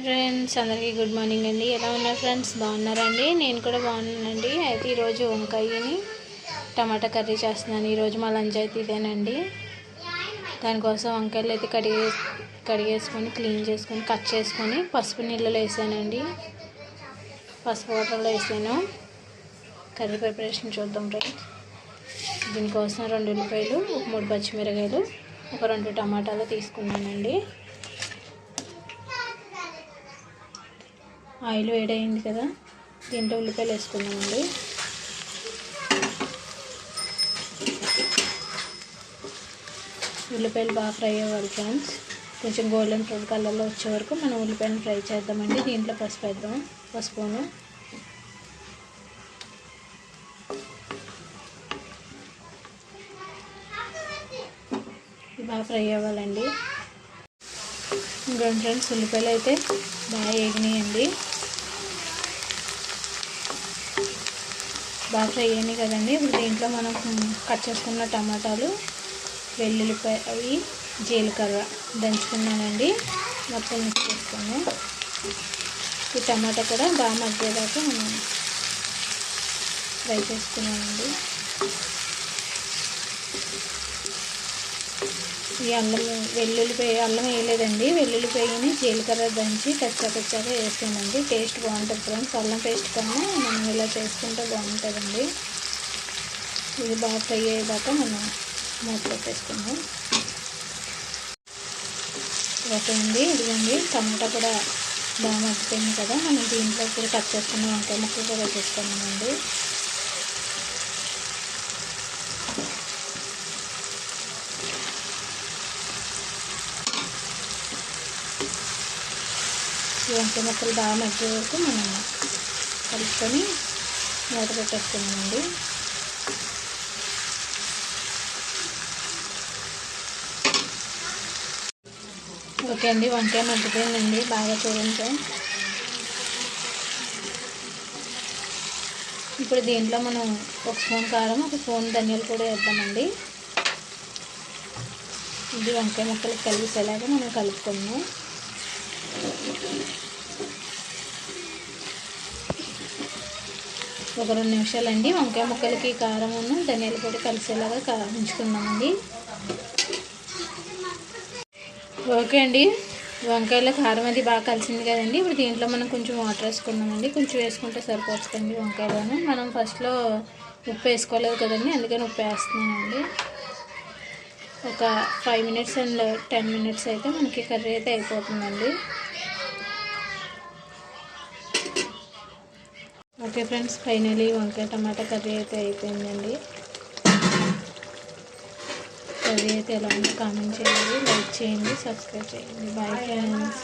Friends అందరికీ good morning అండి. ఎలా ఉన్నారు ఫ్రెండ్స్ బాగున్నారండి? నేను కూడా బాగున్నానండి. అయితే ఈరోజు వంకాయని టమాటా కర్రీ చేస్తున్నాను. ఈరోజు మా లంచ్ అయితే ఇదేనండి. దానికోసం వంకాయలు అయితే కడిగే కడిగేసుకొని క్లీన్ చేసుకొని కట్ చేసుకొని పసుపు నీళ్ళలో వేసానండి. పసుపు వాటర్లో వేసాను. కర్రీ ప్రిపరేషన్ చూద్దాం ఫ్రెండ్స్ దీనికోసం రెండు ఉల్లిపాయలు ఒక మూడు పచ్చిమిరకాయలు ఒక రెండు టమాటాలు తీసుకున్నానండి. ఆయిల్ వేడైంది కదా దీంట్లో ఉల్లిపాయలు వేసుకుందామండి. ఉల్లిపాయలు బాగా ఫ్రై అవ్వాలి ఫ్రెండ్స్. కొంచెం గోల్డెన్ బ్రౌన్ కలర్లో వచ్చే వరకు మనం ఉల్లిపాయలు ఫ్రై చేద్దామండి. దీంట్లో పసుపు వేద్దాం పసుపును బాగా ఫ్రై అవ్వాలండి. ఇంకా ఫ్రెండ్స్ ఉల్లిపాయలు అయితే బాగా వేగినాయండి. బాగా ఫ్రై అయినాయి కదండి. ఇప్పుడు దీంట్లో మనం కట్ చేసుకున్న టమాటాలు వెల్లుల్లిపాయ అవి జీలకర్ర దంచుకున్నానండి. మొత్తం మిక్స్ చేసుకున్నాను ఈ టమాటా కూడా బాగా మగ్గేదాకా మనం ఫ్రై చేసుకున్నామండి. ఈ అల్లం వెల్లుల్లిపాయ అల్లం వేయలేదండి. వెల్లుల్లిపాయని జీలకర్ర దంచి కచ్చా కచ్చాగా వేసానండి టేస్ట్ బాగుంటుంది ఫ్రెండ్స్. అల్లం పేస్ట్ కన్నా మనం ఇలా చేసుకుంటే బాగుంటుందండి. ఇది బాగా ఫ్రై అయ్యేదాకా మనం మూత పెట్టేసుకుందాం. ఓకే అండి. ఇదిగోండి. టమాటా కూడా బాగా మగ్గిపోయింది కదా. మనం దీంట్లో కూడా కట్ చేసుకున్న వంకాయ ముక్కలు కూడా వేసేసుకున్నామండి వంకాయ ముక్కలు బాగా మగ్గే వరకు మనం కలుపుకొని మూత పెట్టేసుకున్నామండి ఓకే అండి వంకాయ మగ్గిపోయిందండి బాగా చూడండి ఇప్పుడు దీంట్లో మనం ఒక స్పూన్ కారం ఒక స్పూన్ ధనియాలు కూడా వేద్దామండి. ఇది వంకాయ ముక్కలు కలిసేలాగా మనం కలుపుకున్నాం ఒక రెండు నిమిషాలండి. వంకాయ ముక్కలకి కారం ధనియాల పొడి కలిసేలాగా ఉంచుకుందామండి ఓకే అండి. వంకాయలో కారం అది బాగా కలిసింది కదండి. ఇప్పుడు దీంట్లో మనం కొంచెం వాటర్ వేసుకున్నామండి కొంచెం వేసుకుంటే సరిపోతుందండి వంకాయలోను. మనం ఫస్ట్లో ఉప్పు వేసుకోలేదు కదండి. అందుకని ఉప్పు వేస్తున్నానండి. ఒక five minutes and ten minutes అయితే మనకి కర్రీ అయితే అయిపోతుందండి. ఓకే ఫ్రెండ్స్ ఫైనలీ వంకాయ టమాటా కర్రీ అయితే అయిపోయిందండి. కర్రీ అయితే ఎలా ఉందో కామెంట్ చేయండి లైక్ చేయండి సబ్స్క్రైబ్ చేయండి. Bye friends.